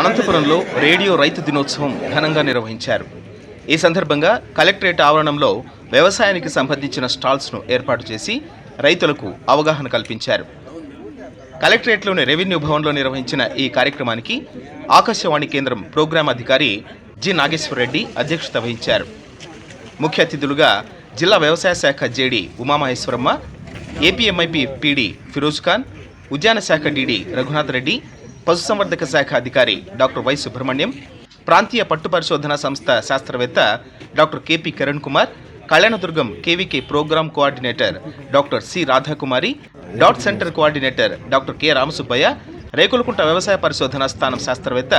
అనంతపురంలో రేడియో రైతు దినోత్సవం ఘనంగా నిర్వహించారు. ఈ సందర్భంగా కలెక్టరేట్ ఆవరణంలో వ్యవసాయానికి సంబంధించిన స్టాల్స్ను ఏర్పాటు చేసి రైతులకు అవగాహన కల్పించారు. కలెక్టరేట్లోని రెవెన్యూ భవన్లో నిర్వహించిన ఈ కార్యక్రమానికి ఆకాశవాణి కేంద్రం ప్రోగ్రాం అధికారి జి నాగేశ్వరరెడ్డి అధ్యక్షత వహించారు. ముఖ్య అతిథులుగా జిల్లా వ్యవసాయ శాఖ JD Umamaheswaramma APMIP PD Firoz Khan ఉద్యాన శాఖ డీడీ రఘునాథ్ రెడ్డి పశుసంవర్ధక శాఖ అధికారి డాక్టర్ వై సుబ్రహ్మణ్యం ప్రాంతీయ పట్టు పరిశోధన సంస్థ శాస్త్రవేత్త doctor KP Kiran Kumar Kalyanadurgam KVK program coordinator doctor C Radhakumari DAATT centre coordinator doctor K Ramasubbaiah Rekulakunta వ్యవసాయ పరిశోధన స్థానం శాస్త్రవేత్త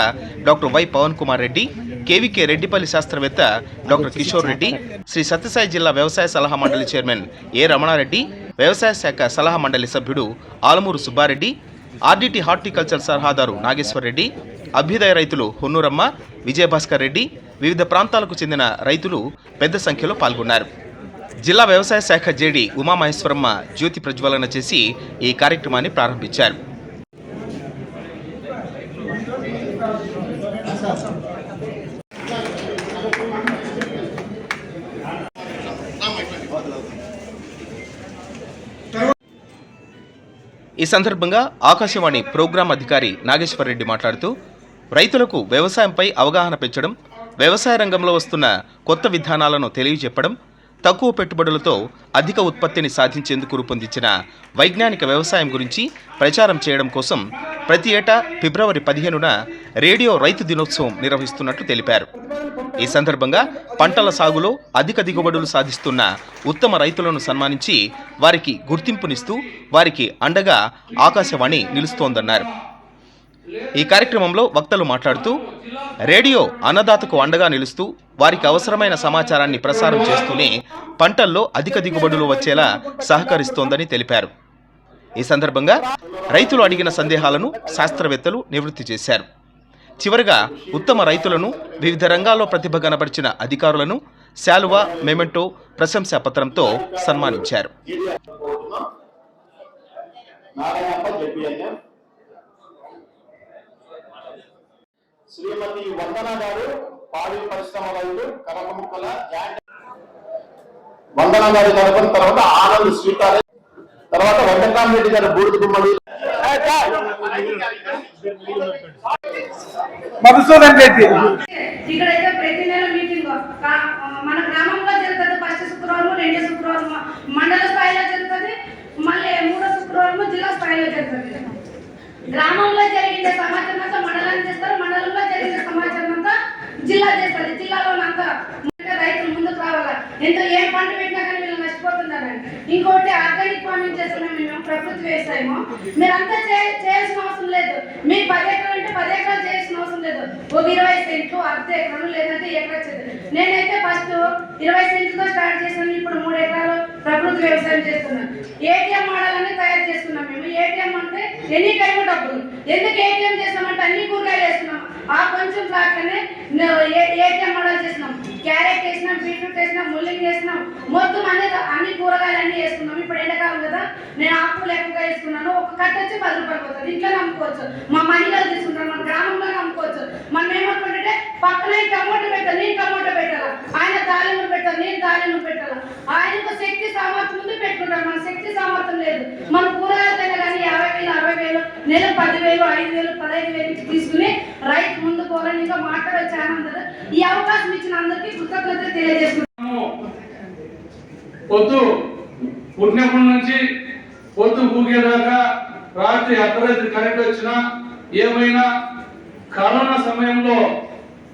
doctor Y Pavan Kumar Reddy KVK Reddipalli శాస్త్రవేత్త డాక్టర్ కిషోర్ రెడ్డి శ్రీ సత్యసాయి జిల్లా వ్యవసాయ సలహా మండలి చైర్మన్ ఏ రమణారెడ్డి వ్యవసాయ శాఖ సలహా మండలి సభ్యుడు ఆలమూరు సుబ్బారెడ్డి ఆర్డీటీ హార్టికల్చర్ సలహాదారు నాగేశ్వర్ రెడ్డి అభ్యుదయ రైతులు హొన్నూరమ్మ విజయభాస్కర్ రెడ్డి వివిధ ప్రాంతాలకు చెందిన రైతులు పెద్ద సంఖ్యలో పాల్గొన్నారు. జిల్లా వ్యవసాయ శాఖ జేడి ఉమామహేశ్వరమ్మ జ్యోతి ప్రజ్వలన చేసి ఈ కార్యక్రమాన్ని ప్రారంభించారు. ఈ సందర్భంగా ఆకాశవాణి ప్రోగ్రాం అధికారి నాగేశ్వర్ రెడ్డి మాట్లాడుతూ రైతులకు వ్యవసాయంపై అవగాహన పెంచడం వ్యవసాయ రంగంలో వస్తున్న కొత్త విధానాలను తెలియజెప్పడం తక్కువ పెట్టుబడులతో అధిక ఉత్పత్తిని సాధించేందుకు రూపొందించిన వైజ్ఞానిక వ్యవసాయం గురించి ప్రచారం చేయడం కోసం ప్రతి ఏటా ఫిబ్రవరి పదిహేనున రేడియో రైతు దినోత్సవం నిర్వహిస్తున్నట్లు తెలిపారు. ఈ సందర్భంగా పంటల సాగులో అధిక దిగుబడులు సాధిస్తున్న ఉత్తమ రైతులను సన్మానించి వారికి గుర్తింపునిస్తూ వారికి అండగా ఆకాశవాణి నిలుస్తోందన్నారు. ఈ కార్యక్రమంలో వక్తలు మాట్లాడుతూ రేడియో అన్నదాతకు అండగా నిలుస్తూ వారికి అవసరమైన సమాచారాన్ని ప్రసారం చేస్తూనే పంటల్లో అధిక దిగుబడులు వచ్చేలా సహకరిస్తోందని తెలిపారు. ఈ సందర్భంగా రైతులు అడిగిన సందేహాలను శాస్త్రవేత్తలు నివృత్తి చేశారు. చివరగా ఉత్తమ రైతులను వివిధ రంగాల్లో ప్రతిభ కనబరిచిన అధికారులను శాలువా మెమెంటో ప్రశంసా పత్రంతో సన్మానించారు. శ్రీమతి వందన గారు పాడి పరిశ్రమ రైతు కనకముక్కల వందన గారి తరపున తర్వాత ఆనంద్ స్వీకారే. తర్వాత వెంకటరామరెడ్డి గారు బూడిద గుమ్మడి. మధుసూదన్ రెడ్డి. ఇక్కడైతే ప్రతి నెల మీటింగ్ కా- మన గ్రామంలో జరుగుతుంది ఫస్ట్ శుక్రవారం రెండో శుక్రవారం మండల స్థాయిలో జరుగుతుంది. మళ్ళీ మూడో శుక్రవారం జిల్లా స్థాయిలో జరుగుతుంది. గ్రామంలో జరిగిన సమాచారం అంతా మండలాన్ని చేస్తారు మండలంలో జరిగిన సమాచారం అంతా జిల్లా చేస్తారు జిల్లాలో అంతా రైతులు ముందుకు రావాలా ఎంత ఏ పంట పెట్టినా కానీ వీళ్ళు నష్టపోతున్నారని ఇంకోటి ఆర్గానిక్ ఫార్మింగ్ చేస్తున్నాం మేము ప్రకృతి వ్యవసాయము మీరంతా చే- చేయాల్సిన అవసరం లేదు. మీ పది ఎకరాలు అంటే పది ఎకరాలు చేయాల్సిన అవసరం లేదు. ఒక ఇరవై సెంట్లు అర్ధ ఎకరాలు లేదంటే ఎకరా నేనైతే ఫస్ట్ ఇరవై సెంట్లతో స్టార్ట్ చేశాను ఇప్పుడు మూడు ఎకరాలు ప్రకృతి వ్యవసాయం చేస్తున్నాను. ఏటీఎం మోడల్ అనేది తయారు చేసుకున్నాం మేము. ఏటీఎం అంటే ఎన్ని టైం డబ్బులు? ఎందుకు ఏటీఎం చేస్తామంటే అన్ని కూరగాయలు వేస్తున్నాం. ఆ కొంచెం దాకానే ఏటీఎం మోడల్ చేసినాం? క్యారెట్ వేసినాం బీట్రూట్ వేసినాం ముల్లింగ్ వేసినాం మొత్తం అన్ని అన్ని కూరగాయలు అన్ని వేసుకున్నాం. ఇప్పుడు ఎండాకాలం కదా నేను ఆకులు ఎక్కువగా వేసుకున్నాను. ఒక కట్ట వచ్చి పది రూపాయలు పోతుంది. ఇంట్లో అమ్ముకోవచ్చు మా మహిళలు తీసుకుంటారు మన గ్రామంలో అమ్ముకోవచ్చు మనం ఏమనుకుంటే పక్కన టమోటో టమోటా పెట్టాలి నేను టమోటో పెట్టాలా? ఆయన తాలింపు పెట్టాలి నేను తాలింపు పెట్టాలా? ఆయనకు శక్తి సామర్థ్యం ఉంది పెట్టుకుంటారు. మన శక్తి సామర్థ్యం లేదు. మన కూరగాయలకైనా కానీ యాభై వేలు అరవై వేలు నెల పదివేలు ఐదు వేలు పదహైదు వేలు తీసుకుని రైతు ముందు పోవాలని ఇంకా మాట్లాడే చాలా ఉంది ఈ అవకాశం ఇచ్చిన అందరికీ కృతజ్ఞత తెలియజేస్తున్నాము పొద్దు పుట్టినప్పటి నుంచి పొద్దు ఊగేదాకా రాత్రి అర్ధరాత్రి కరెంట్ వచ్చినా ఏమైనా కరోనా సమయంలో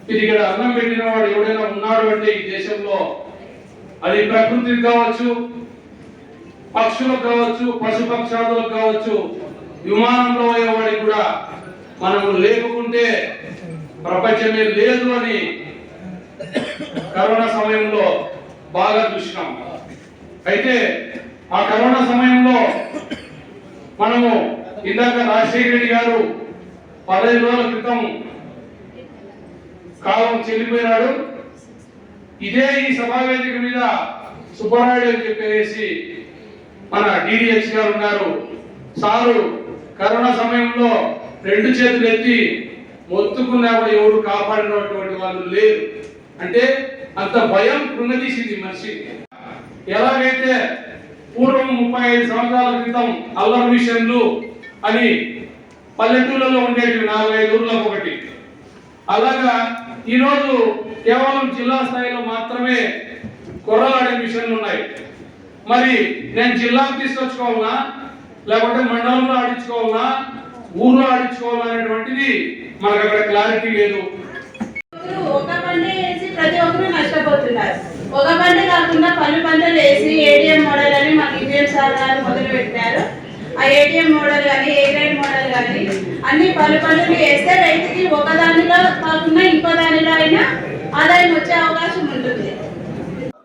ఇది ఇక్కడ అన్నం పెట్టిన వాడు ఎవడైనా ఉన్నాడు అంటే ఈ దేశంలో అది ప్రకృతికి కావచ్చు పక్షులకు కావచ్చు పశుపక్షాదులకు కావచ్చు విమానంలో పోయేవాడికి కూడా మనం లేకుంటే ప్రపంచమే లేదు అని కరోనా సమయంలో బాగా చూసినాం. అయితే ఆ కరోనా సమయంలో మనము ఇందాక రాజశేఖర రెడ్డి గారు పదహైదు రోజుల క్రితం కాలం చెల్లిపోయినాడు. ఇదే ఈ సభావేదిక మీద సుబ్బారాయుడు అని చెప్పేసి మన డిడిహెచ్ గారు ఉన్నారు. సారు కరోనా సమయంలో రెండు చేతులు ఎత్తి మొత్తుకున్నా కూడా ఎవరు కాపాడినటువంటి వాళ్ళు లేరు. అంటే అంత భయం కృంగదీసింది మనిషి. ఎలాగైతే పూర్వం ముప్పై ఐదు సంవత్సరాల క్రితం అల్లర్ మిషన్లు అని పల్లెటూళ్ళలో ఉండేటివి నాలుగైదు ఊర్లకు ఒకటి. అలాగా ఈరోజు కేవలం జిల్లా స్థాయిలో మాత్రమే కొర్రలాడే మిషన్లు ఉన్నాయి. మరి నేను జిల్లాకు తీసుకొచ్చుకోవాలా? లేకపోతే మండలంలో ఆడించుకోవాలా? ఊర్లో ఆడించుకోవాలా అనేటువంటిది మనకు అక్కడ క్లారిటీ లేదు. ఒక బండి వేసి ప్రతి ఒక్కరు నష్టపోతున్నారు. ఒక బండి కాకుండా పలు బండ్లు వేసి ఏటీఎం మోడల్ అని మాకు ఇండియన్ సార్ గారు మొదలు పెట్టారు. ఆ ఏటీఎం మోడల్ కానీ ఏ గ్రేడ్ మోడల్ కానీ అన్ని పలు బండ్లు వేస్తే రైతుకి ఒక దానిలో కాకుండా ఇంకో దానిలో అయినా ఆదాయం వచ్చే అవకాశం ఉంటుంది.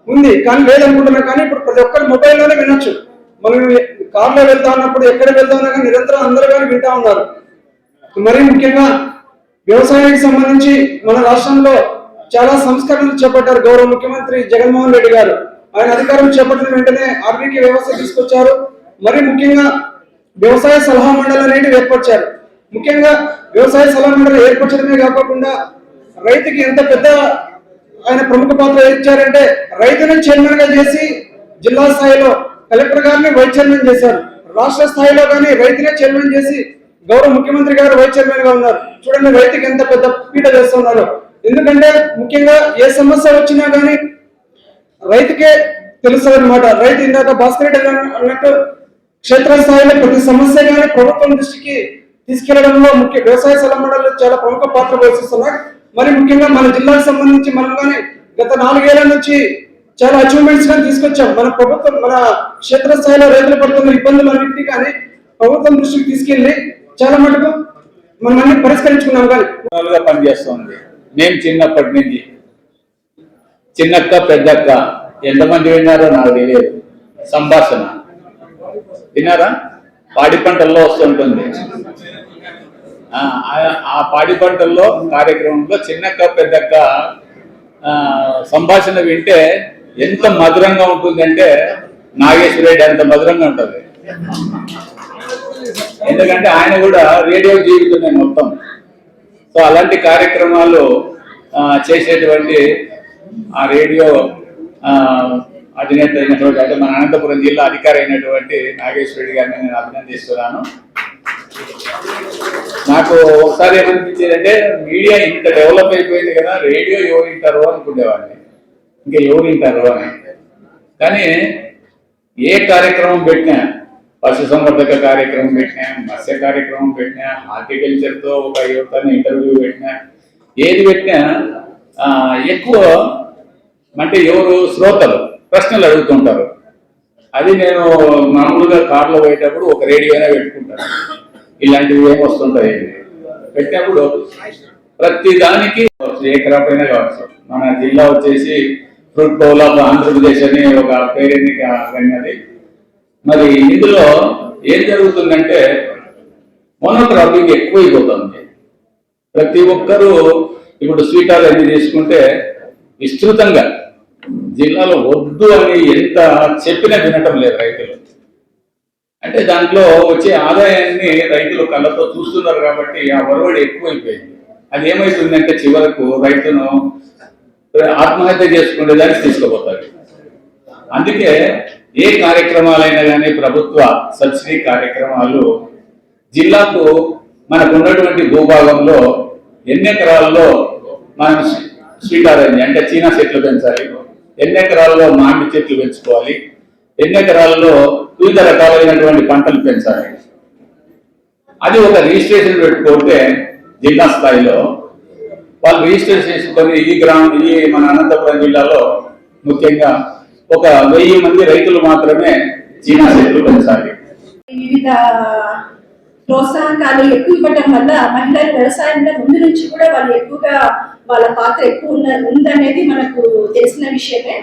ఉంది. కానీ లేదనుకుంటున్నా కానీ ఇప్పుడు ప్రతి ఒక్కరు మొబైల్లోనే వినొచ్చు. మనం కార్లో వెళ్తా ఉన్నప్పుడు ఎక్కడ వెళ్తా ఉన్నా కానీ నిరంతరం అందరూ కానీ వింటా ఉన్నారు. మరి ముఖ్యంగా వ్యవసాయానికి సంబంధించి మన రాష్ట్రంలో చాలా సంస్కరణలు చేపట్టారు గౌరవ ముఖ్యమంత్రి జగన్మోహన్ రెడ్డి గారు. ఆయన అధికారం చేపట్టిన వెంటనే ఆర్బీకి వ్యవస్థ తీసుకొచ్చారు. మరి ముఖ్యంగా వ్యవసాయ సలహా మండలి అనేవి ఏర్పరిచారు. ముఖ్యంగా వ్యవసాయ సలహా మండలి ఏర్పరచడమే కాకుండా రైతుకి ఎంత పెద్ద ఆయన ప్రముఖ పాత్ర ఇచ్చారంటే రైతును చైర్మన్గా చేసి జిల్లా స్థాయిలో కలెక్టర్ గారిని వైస్ చైర్మన్ చేశారు. రాష్ట్ర స్థాయిలో కానీ రైతునే చైర్మన్ చేసి గౌరవ ముఖ్యమంత్రి గారు వైస్ చైర్మన్గా ఉన్నారు. చూడండి రైతుకి ఎంత పెద్ద పీట చేస్తున్నారు ఎందుకంటే ముఖ్యంగా ఏ సమస్య వచ్చినా కానీ రైతుకే తెలుసు అనమాట రైతు ఇందాక భాస్కర్ రెడ్డి అన్నట్టు క్షేత్రస్థాయిలో ప్రతి సమస్య కానీ ప్రభుత్వం దృష్టికి తీసుకెళ్ళడంలో ముఖ్య వ్యవసాయ సలహా మండలి చాలా ప్రముఖ పాత్ర పోషిస్తున్నాయి మరి ముఖ్యంగా మన జిల్లాకు సంబంధించి మనం కానీ గత నాలుగేళ్ళ నుంచి చాలా అచీవ్మెంట్స్ కానీ తీసుకొచ్చాం. మన ప్రభుత్వం మన క్షేత్రస్థాయిలో రైతులు పడుతున్న ఇబ్బందులు అన్నింటినీ కానీ ప్రభుత్వం దృష్టికి తీసుకెళ్ళి చాలా మటుకు మనం అన్ని పరిష్కరించుకున్నాం కానీ. పనిచేస్తుంది. నేను చిన్నప్పటి నుంచి. చిన్నక్క పెద్దక్క ఎంతమంది విన్నారో నాకు తెలియదు. సంభాషణ. విన్నారా? పాడి పంటల్లో వస్తుంటుంది. ఆ, ఆ- పాడి పంటల్లో కార్యక్రమంలో చిన్నక్క పెద్దక్క సంభాషణ వింటే ఎంత మధురంగా ఉంటుందంటే నాగేశ్వరరెడ్డి అంత మధురంగా ఉంటుంది. ఎందుకంటే ఆయన కూడా రేడియో జీవితమే మొత్తం. సో అలాంటి కార్యక్రమాలు చేసేటువంటి ఆ రేడియో అధినేత అయినటువంటి అంటే మన అనంతపురం జిల్లా అధికారి అయినటువంటి నాగేశ్వరుడి గారిని నేను అభినందిస్తున్నాను. నాకు ఒకసారి ఏమనిపించేది అంటే మీడియా ఇంత డెవలప్ అయిపోయింది కదా రేడియో ఎవరు వింటారు అనుకునేవాడిని. ఇంకా ఎవరు వింటారు అని. కానీ ఏ కార్యక్రమం పెట్టినా పశుసంవర్ధక కార్యక్రమం పెట్టినా మత్స్య కార్యక్రమం పెట్టినా హార్టికల్చర్తో ఒక యువతని ఇంటర్వ్యూ పెట్టినా ఏది పెట్టినా ఎక్కువ అంటే ఎవరు శ్రోతలు ప్రశ్నలు అడుగుతుంటారు. అది నేను మామూలుగా కార్లో పోయేటప్పుడు ఒక రేడియోనే పెట్టుకుంటాను. ఇలాంటివి ఏం వస్తుంటాయి? పెట్టినప్పుడు ప్రతి దానికి ఏ క్రాప్ అయినా కావచ్చు. మన జిల్లా వచ్చేసి ఫ్రూట్ బౌల్ ఆఫ్ ఆంధ్రప్రదేశ్ అని ఒక పేరెన్నిక అన్నది మరి ఇందులో ఏం జరుగుతుందంటే మోనోక్రాపింగ్ ఎక్కువైపోతుంది. ప్రతి ఒక్కరూ ఇప్పుడు స్వీటాలు అన్ని తీసుకుంటే విస్తృతంగా జిల్లాలో వద్దు అని ఎంత చెప్పినా వినటం లేదు రైతులు. అంటే దాంట్లో వచ్చే ఆదాయాన్ని రైతులు కళ్ళతో చూస్తున్నారు కాబట్టి ఆ ఒరవడి ఎక్కువైపోయింది. అది ఏమైతుందంటే చివరకు రైతును ఆత్మహత్య చేసుకునే దానికి తీసుకుపోతారు. అందుకే ఏ కార్యక్రమాలైనా కానీ ప్రభుత్వ సబ్సిడీ కార్యక్రమాలు జిల్లాకు మనకు ఉన్నటువంటి భూభాగంలో ఎన్ని ఎకరాల్లో మనం స్వీకారాన్ని అంటే చీనా చెట్లు పెంచాలి ఎన్ని ఎకరాల్లో మామిడి చెట్లు పెంచుకోవాలి ఎన్ని ఎకరాల్లో వివిధ రకాలైనటువంటి పంటలు పెంచాలి. అది ఒక రిజిస్ట్రేషన్ పెట్టుకుంటే జిల్లా స్థాయిలో వాళ్ళు రిజిస్టర్ చేసుకొని ఈ గ్రామం ఈ మన అనంతపురం జిల్లాలో ముఖ్యంగా ఒక వెయ్యి మంది రైతులు మాత్రమే చీనా చెట్లు పెంచాలి. వివిధ ప్రోత్సాహకాలు ఎక్కువ ఇవ్వడం వల్ల మహిళలు వ్యవసాయంలో ముందు నుంచి కూడా వాళ్ళు ఎక్కువగా వాళ్ళ పాత్ర ఎక్కువ ఉన్న ఉందనేది మనకు తెలిసిన విషయమే.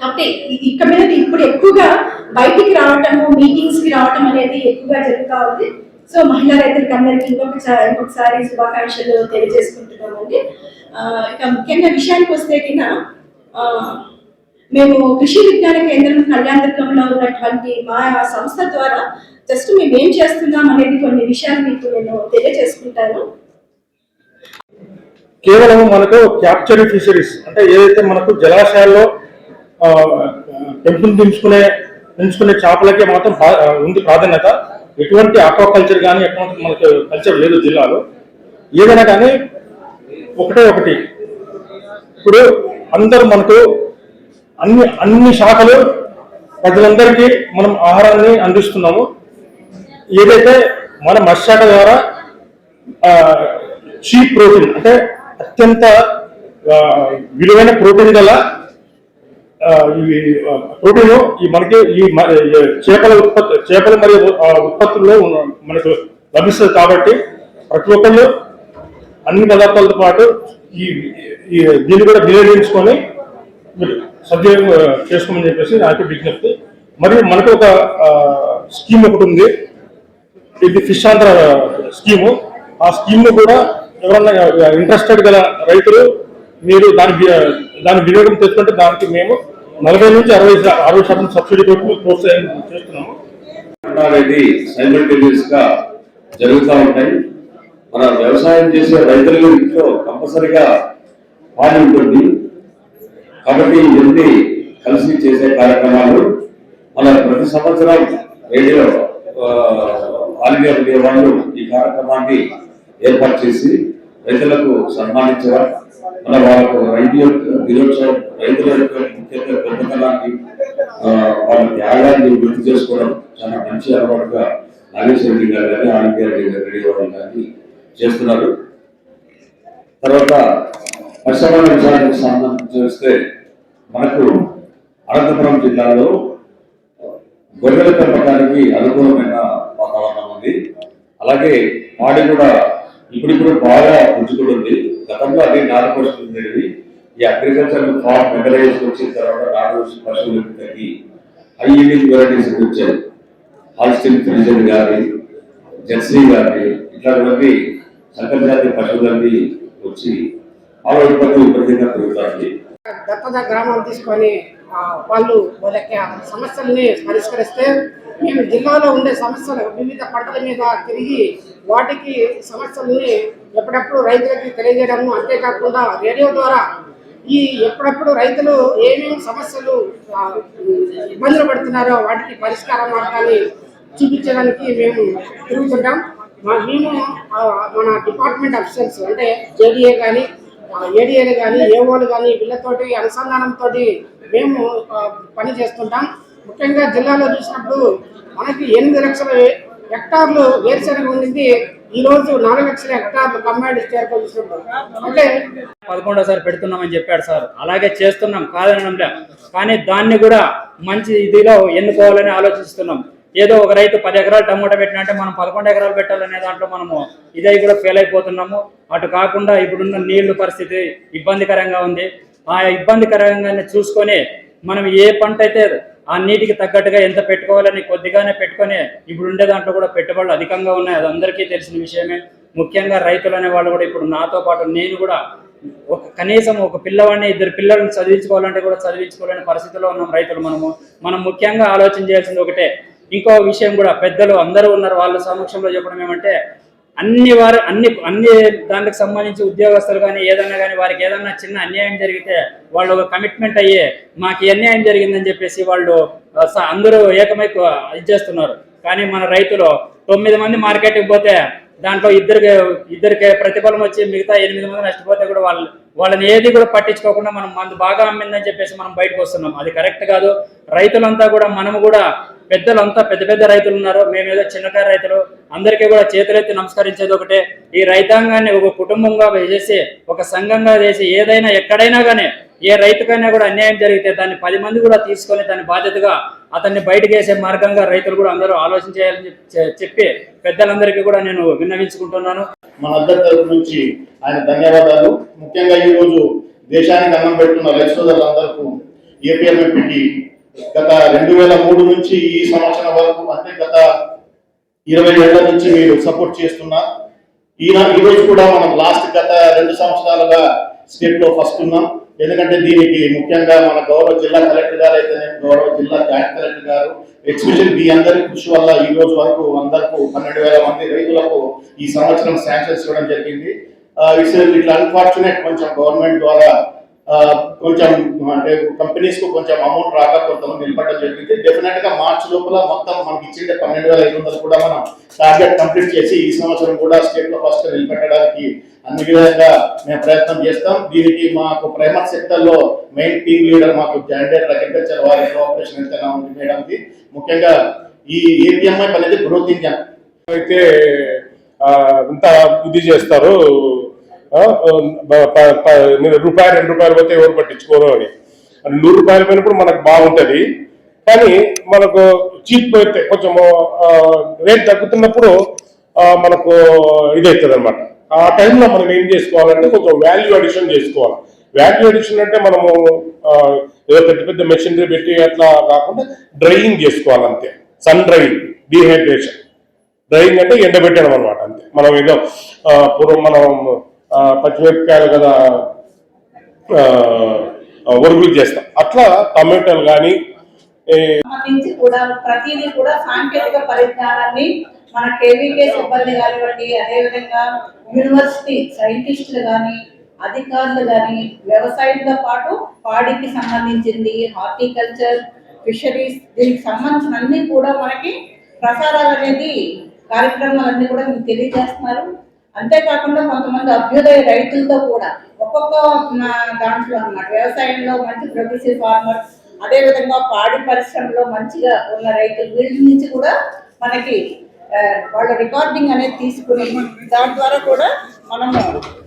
కాబట్టి ఇక్కడ మీద ఇప్పుడు ఎక్కువగా బయటికి రావటము మీటింగ్స్కి రావటం అనేది ఎక్కువగా జరుగుతూ ఉంది. సో మహిళా రైతులకు అందరికీ ఇంకొకసారి ఇంకొకసారి శుభాకాంక్షలు తెలియజేసుకుంటున్నామండి. ఆ, ఇక ముఖ్యంగా విషయానికి వస్తే కింద మేము కృషి విజ్ఞాన కేంద్రం కళ్యాణదుర్గంలో ఉన్నటువంటి మా సంస్థ ద్వారా జస్ట్ మేము ఏం చేస్తున్నాం అనేది కొన్ని విషయాలు మీకు నేను తెలియజేసుకుంటాను. కేవలం మనకు క్యాప్చర్ ఫిషరీస్ అంటే ఏదైతే మనకు జలాశయాల్లో ఆ, పెంపుని పెంచుకునే పెంచుకునే చేపలకే మాత్రం ఉంది ప్రాధాన్యత ఎటువంటి ఆక్వాకల్చర్ కానీ ఎటువంటి మనకు కల్చర్ లేదు జిల్లాలో. ఏదైనా కానీ ఒకటే ఒకటి. ఇప్పుడు అందరూ మనకు అన్ని అన్ని శాఖలు ప్రజలందరికీ మనం ఆహారాన్ని అందిస్తున్నాము. ఏదైతే మన మత్స్యాఖ ద్వారా చీప్ ప్రోటీన్ అంటే అత్యంత విలువైన ప్రోటీన్ గల ఈ ఇవి ప్రోటీన్ ఈ మనకి ఈ మ- ఈ చేపల ఉత్పత్తి చేపలు మరియు ఉత్పత్తుల్లో ఉన్న- మనకు లభిస్తుంది కాబట్టి ప్రతి ఒక్కళ్ళు అన్ని పదార్థాలతో పాటు ఈ దీన్ని కూడా వినియోగించుకొని సద్వినియోగం చేసుకోమని చెప్పేసి నాకు విజ్ఞప్తి. మరియు మనకు ఒక స్కీమ్ ఒకటి ఉంది. ఇది ఫిష్ ఆంధ్ర స్కీము. ఆ స్కీమ్ కూడా ఎవరన్నా ఇంట్రెస్టెడ్ గల రైతులు మీరు దాని దాని వినియోగం తెచ్చుకుంటే దానికి మేము నలభై నుంచి అరవై అరవై శాతం సబ్సిడీ తోటి ప్రోత్సాహం చేస్తున్నాము. అనేది సైమల్టేనియస్గా జరుగుతూ ఉంటాయి. మన వ్యవసాయం చేసే రైతుల ఇంట్లో కంపల్సరిగా పాలు ఉంటుంది. కాబట్టి ఇవన్నీ కలిసి చేసే కార్యక్రమాలు మన ప్రతి సంవత్సరం రేడియో ఆ, ఆల్ ఇండియా రేడియో వాళ్ళు ఈ కార్యక్రమాన్ని ఏర్పాటు చేసి రైతులకు సన్మానించడం మన వాళ్ళకు రైతు దినోత్సవం రైతుల యొక్క ముఖ్యంగా గొప్పతనాన్ని వాళ్ళ త్యాగాన్ని గుర్తు చేసుకోవడం చాలా మంచి అలవాటుగా నాగేశ్వర రెడ్డి గారు కానీ ఆల్ రెడ్డి గారు రేడియో వాళ్ళు కానీ చేస్తున్నారు. తర్వాత పరిశ్రమల విషయానికి సంబంధించి చూస్తే మనకు అనంతపురం జిల్లాలో గొర్రెల పెంపకానికి అనుకూలమైన వాతావరణం ఉంది. అలాగే పాడి కూడా ఇప్పుడిప్పుడు బాగా పుంజుకుంటుంది. గతంలో అది నాలుగు పశువులు ఉండేవి. ఈ అగ్రికల్చర్ ఫార్మ్ మెకనైజేషన్ వచ్చిన తర్వాత నాలుగు పశువులు తగ్గి హై ఈల్డింగ్ వెరైటీస్ వచ్చాయి. హాల్స్టిన్ ఫ్రిజన్ కానీ జెర్సీ కానీ ఇట్లాంటివన్నీ సంకరజాతి పశువులన్నీ వచ్చి పాల ఉత్పత్తి విపరీతంగా పెరుగుతుంది దత్తత గ్రామం తీసుకొని వాళ్ళు వాళ్ళ సమస్యల్ని పరిష్కరిస్తే మేము జిల్లాలో ఉండే సమస్యలు వివిధ పంటల మీద తిరిగి వాటికి సమస్యల్ని ఎప్పుడప్పుడు రైతులకి తెలియజేయడము అంతేకాకుండా రేడియో ద్వారా ఈ ఎప్పుడప్పుడు రైతులు ఏమేమి సమస్యలు ఇబ్బందులు పడుతున్నారో వాటికి పరిష్కార మార్గాన్ని చూపించడానికి మేము తిరుగుతుంటాం. మా- మేము మన డిపార్ట్మెంట్ అఫీషియల్స్ అంటే జేడీఏ కానీ ఏడీఏలు కానీ ఏఓలు కానీ వీళ్ళతోటి అనుసంధానంతో మేము పని చేస్తుంటాం. ముఖ్యంగా జిల్లాలో చూసినప్పుడు మనకి ఎనిమిది లక్షల హెక్టార్లు వేరుశనగ ఉండింది. ఈ రోజు నాలుగు లక్షల హెక్టార్లు కంబైండ్ స్టేట్ చూసినప్పుడు అంటే పదకొండోసారి పెడుతున్నామని చెప్పాడు సార్. అలాగే చేస్తున్నాం కాదనడంలే కానీ దాన్ని కూడా మంచి ఇదిలో ఎన్నుకోవాలని ఆలోచిస్తున్నాం. ఏదో ఒక రైతు పది ఎకరాలు టమోటా పెట్టినంటే మనం పదకొండు ఎకరాలు పెట్టాలనే దాంట్లో మనము ఇదై కూడా ఫెయిల్ అయిపోతున్నాము. అటు కాకుండా ఇప్పుడున్న నీళ్ళు పరిస్థితి ఇబ్బందికరంగా ఉంది. ఆ ఇబ్బందికరంగా చూసుకొని మనం ఏ పంట అయితే ఆ నీటికి తగ్గట్టుగా ఎంత పెట్టుకోవాలని కొద్దిగానే పెట్టుకొని ఇప్పుడు ఉండే దాంట్లో కూడా పెట్టుబడులు అధికంగా ఉన్నాయి. అది అందరికీ తెలిసిన విషయమే. ముఖ్యంగా రైతులు అనే వాళ్ళు కూడా ఇప్పుడు నాతో పాటు నేను కూడా ఒక కనీసం ఒక పిల్లవాడిని ఇద్దరు పిల్లల్ని చదివించుకోవాలంటే కూడా చదివించుకోలేని పరిస్థితిలో ఉన్నాం రైతులు మనము. మనం ముఖ్యంగా ఆలోచన చేయాల్సింది ఒకటే. ఇంకో విషయం కూడా పెద్దలు అందరూ ఉన్నారు వాళ్ళ సమక్షంలో చెప్పడం ఏమంటే అన్ని వారు అన్ని అన్ని దానికి సంబంధించి ఉద్యోగస్తులు కానీ ఏదన్నా కానీ వారికి ఏదన్నా చిన్న అన్యాయం జరిగితే వాళ్ళు ఒక కమిట్మెంట్ అయ్యి మాకు అన్యాయం జరిగిందని చెప్పేసి వాళ్ళు స- అందరూ ఏకమై ఇది చేస్తున్నారు. కానీ మన రైతులు తొమ్మిది మంది మార్కెట్కి పోతే దాంట్లో ఇద్దరికి ఇద్దరికి ప్రతిఫలం వచ్చి మిగతా ఎనిమిది మంది నష్టపోతే కూడా వాళ్ళు వాళ్ళని ఏది కూడా పట్టించుకోకుండా మనం మందు బాగా అమ్మిందని చెప్పేసి మనం బయటకు వస్తున్నాం. అది కరెక్ట్ కాదు. రైతులంతా కూడా మనము కూడా పెద్దలంతా పెద్ద పెద్ద రైతులు ఉన్నారు. మేమేదో చిన్నకారు రైతులు. అందరికీ కూడా చేతులెత్తి నమస్కరించేది ఒకటే. ఈ రైతాంగాన్ని ఒక కుటుంబంగా చేసి ఒక సంఘంగా చేసి ఏదైనా ఎక్కడైనా కానీ ఏ రైతుకైనా కూడా అన్యాయం జరిగితే దాన్ని పది మంది కూడా తీసుకొని దాన్ని బాధ్యతగా అతన్ని బయటకు వేసే మార్గంగా రైతులు కూడా అందరూ ఆలోచన చేయాలని చెప్పి పెద్దలందరికీ కూడా నేను విన్నవించుకుంటున్నాను. మన అందరి తరపు నుంచి ఆయన ధన్యవాదాలు. ముఖ్యంగా ఈరోజు దేశానికి అన్నం పెట్టున్న రైతు సోదరులందరికీ ఏపీఎంఎంపీకి గత రెండు వేల మూడు నుంచి ఈ సంవత్సరం వరకు అంటే గత ఇరవై ఏళ్ళ నుంచి మీరు సపోర్ట్ చేస్తున్నా. ఈయన ఈ రోజు కూడా మనం లాస్ట్ గత రెండు సంవత్సరాలుగా స్టేట్లో ఫస్ట్ ఉన్నాం. ఎందుకంటే దీనికి ముఖ్యంగా మన గౌరవ జిల్లా కలెక్టర్ గారు అయితేనే గౌరవ జిల్లా జాయింట్ కలెక్టర్ గారు ఎక్స్పెషల్ మీ అందరి కృషి వల్ల ఈ రోజు వరకు అందరకు పన్నెండు వేల మంది రైతులకు ఈ సంవత్సరం శాంక్షన్స్ ఇవ్వడం జరిగింది. ఇట్స్ ఇట్లా అన్ఫార్చునేట్ కొంచెం గవర్నమెంట్ ద్వారా కొంచెం అంటే కంపెనీస్కు కొంచెం అమౌంట్ రాక కొంతమంది నిలబడడం జరిగింది. డెఫినెట్గా మార్చ్ లోపల మొత్తం మనకి ఇచ్చిండే పన్నెండు వేల ఐదు వందలు కూడా మనం టార్గెట్ కంప్లీట్ చేసి ఈ సంవత్సరం కూడా స్టేట్లో ఫస్ట్ నిలబెట్టడానికి అన్ని విధంగా మేము ప్రయత్నం చేస్తాం. దీనికి మాకు ప్రైమర్ సెక్టర్లో మెయిన్ టీమ్ లీడర్ మాకు జాయింట్ అగ్రికల్చర్ వారి ఆపరేషన్ ఎంతైనా ఉంది మేడంది ముఖ్యంగా ఈ ఏపీఎంఐ అనేది గ్రోత్ ఇంజన్ అయితే ఇంత ఇది చేస్తారు. రూపాయి రెండు రూపాయలు పోతే ఎవరు పట్టించుకోరు అని. నూరు రూపాయలు పోయినప్పుడు మనకు బాగుంటుంది. కానీ మనకు చీప్ అయితే కొంచెం రేట్ తగ్గుతున్నప్పుడు మనకు ఇదవుతుంది అనమాట ఆ టైంలో మనం ఏం చేసుకోవాలంటే కొంచెం వాల్యూ అడిషన్ చేసుకోవాలి. వాల్యూ అడిషన్ అంటే మనము ఏదో పెద్ద పెద్ద మెషినరీ పెట్టి అట్లా కాకుండా డ్రైయింగ్ చేసుకోవాలి అంతే సన్ డ్రైయింగ్ డీహైడ్రేషన్ డ్రైయింగ్ అంటే ఎండబెట్టడం అనమాట అంతే. మనం ఏదో పూర్వం మనం పచ్చిమిరపకాయలు కదా ఆ, ఒరుగులు చేస్తాం. అట్లా టమాటాలు కానీ సంబంధించి కూడా ప్రతిదీ కూడా సాంకేతిక పరిజ్ఞానాన్ని మన కేవీకే సిబ్బంది కానివ్వండి అదేవిధంగా యూనివర్సిటీ సైంటిస్టులు కానీ అధికారులు కానీ వ్యవసాయంతో పాటు పాడికి సంబంధించింది హార్టికల్చర్ ఫిషరీస్ దీనికి సంబంధించిన అన్ని కూడా మనకి ప్రసారాలు అనేది కార్యక్రమాలన్నీ కూడా మీకు తెలియజేస్తున్నారు. అంతేకాకుండా కొంతమంది అభ్యుదయ రైతులతో కూడా ఒక్కొక్క దాంట్లో అన్నమాట. వ్యవసాయంలో మంచి ప్రొడ్యూసివ్ ఫార్మర్ అదేవిధంగా పాడి పరిశ్రమలో మంచిగా ఉన్న రైతులు వీళ్ళ నుంచి కూడా మనకి వాళ్ళ రికార్డింగ్ అనేది తీసుకుని దాని ద్వారా కూడా మనము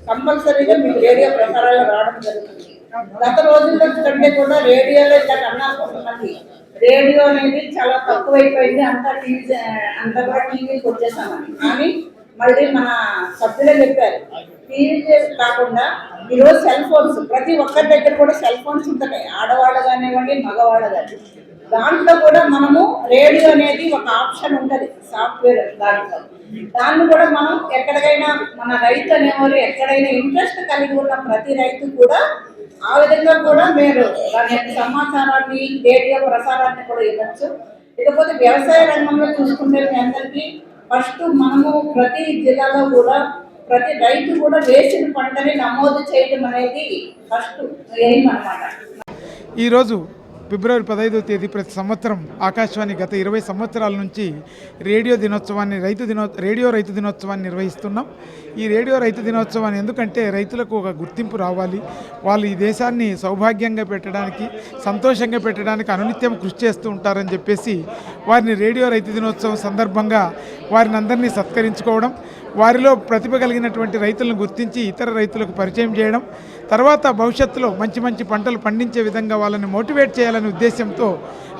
కంపల్సరీగా మీకు రేడియో ప్రసారాలు రావడం జరుగుతుంది. గత రోజుల్లో కంటే కూడా రేడియోలో ఇలా కన్నా కొంతమంది. రేడియో అనేది చాలా తక్కువైపోయింది. అంతా టీవీ అంతా కూడా టీవీకి వచ్చేసామని. కానీ మళ్ళీ మన సభ్యులే చెప్పారు. టీవీ కాకుండా ఈరోజు సెల్ ఫోన్స్ ప్రతి ఒక్కరి దగ్గర కూడా సెల్ ఫోన్స్ ఉంటాయి ఆడవాళ్ళు కానివ్వండి మగవాళ్ళు కానీ దాంట్లో కూడా మనము రేడియో అనేది ఒక ఆప్షన్ ఉంటుంది సాఫ్ట్వేర్ దాంట్లో. దాన్ని కూడా మనం ఎక్కడికైనా మన రైతు అనేవారు ఎక్కడైనా ఇంట్రెస్ట్ కలిగి ఉన్న ప్రతి రైతు కూడా ఆ విధంగా కూడా మీరు దాని యొక్క సమాచారాన్ని రేడియో ప్రసారాన్ని కూడా ఇవ్వచ్చు. ఇకపోతే వ్యవసాయ రంగంలో చూసుకుంటే మీ అందరికీ ఫస్ట్ మనము ప్రతి జిల్లాలో కూడా ప్రతి రైతు కూడా వేసిన పంటని నమోదు చేయడం అనేది ఫస్ట్ ఎయిమ్ అనమాట ఈరోజు ఫిబ్రవరి పదహైదవ తేదీ ప్రతి సంవత్సరం ఆకాశవాణి గత ఇరవై సంవత్సరాల నుంచి రేడియో దినోత్సవాన్ని రైతు దినో రేడియో రైతు దినోత్సవాన్ని నిర్వహిస్తున్నాం. ఈ రేడియో రైతు దినోత్సవాన్ని ఎందుకంటే రైతులకు ఒక గుర్తింపు రావాలి. వాళ్ళు ఈ దేశాన్ని సౌభాగ్యంగా పెట్టడానికి సంతోషంగా పెట్టడానికి అనునిత్యం కృషి చేస్తూ ఉంటారని చెప్పేసి వారిని రేడియో రైతు దినోత్సవం సందర్భంగా వారిని అందరినీ సత్కరించుకోవడం వారిలో ప్రతిభ కలిగినటువంటి రైతులను గుర్తించి ఇతర రైతులకు పరిచయం చేయడం తర్వాత భవిష్యత్తులో మంచి మంచి పంటలు పండించే విధంగా వాళ్ళని మోటివేట్ చేయాలనే ఉద్దేశంతో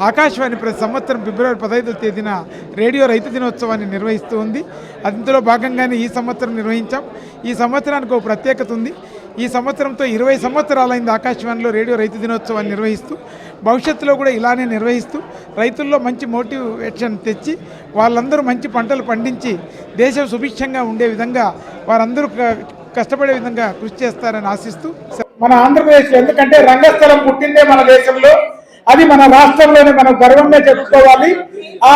ఆకాశవాణి ప్రతి సంవత్సరం ఫిబ్రవరి పదహైదవ తేదీన రేడియో రైతు దినోత్సవాన్ని నిర్వహిస్తూ ఉంది. అందులో భాగంగానే ఈ సంవత్సరం నిర్వహించాం. ఈ సంవత్సరానికి ఒక ప్రత్యేకత ఉంది. ఈ సంవత్సరంతో ఇరవై సంవత్సరాలైంది ఆకాశవాణిలో రేడియో రైతు దినోత్సవాన్ని నిర్వహిస్తూ భవిష్యత్తులో కూడా ఇలానే నిర్వహిస్తూ రైతుల్లో మంచి మోటివేషన్ తెచ్చి వాళ్ళందరూ మంచి పంటలు పండించి దేశం సుభిక్షంగా ఉండే విధంగా వారందరూ క- కష్టపడే విధంగా కృషి చేస్తారని ఆశిస్తూ మన ఆంధ్రప్రదేశ్ ఎందుకంటే రంగస్థలం పుట్టిందే మన దేశంలో. అది మన రాష్ట్రంలోనే మనం గర్వంగా చెప్పుకోవాలి. ఆ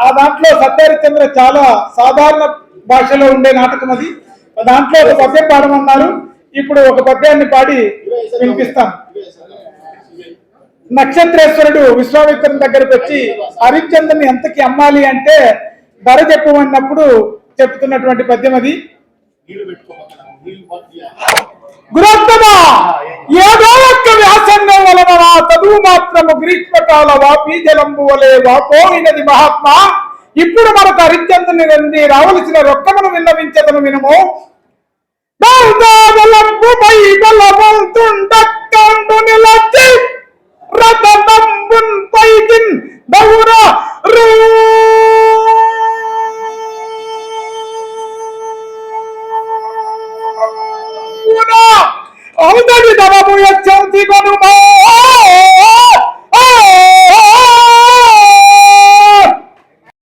ఆ దాంట్లో సత్యహరిచంద్ర చాలా సాధారణ భాషలో ఉండే నాటకం అది. దాంట్లో ఒక పద్యం పాడమన్నారు ఇప్పుడు ఒక పద్యాన్ని పాడి వినిపిస్తాను నక్షత్రేశ్వరుడు విశ్వామిత్రుని దగ్గరకు వచ్చి హరిశ్చంద్రుని ఎంతకి అమ్మాలి అంటే ధర చెప్పమన్నప్పుడు చెప్తున్నటువంటి పద్యం అది. గురోత్తమా ఏదో ఒక్క వ్యాసంగం వలన నా చదువు మాత్రము గ్రీష్మకాల వాపి జలంబు వలె వాపోయినది మహాత్మా. ఇప్పుడు మనకు హరిశ్చంద్రుని రంది రావలసిన రొక్కమును విన్నవించదను వినము. బలపై బలముంటుండక్కండు నిలచి రథనంబున్ పైకిన్ దౌర రూన ఔదడి దమము యచ్చంతి గనుమా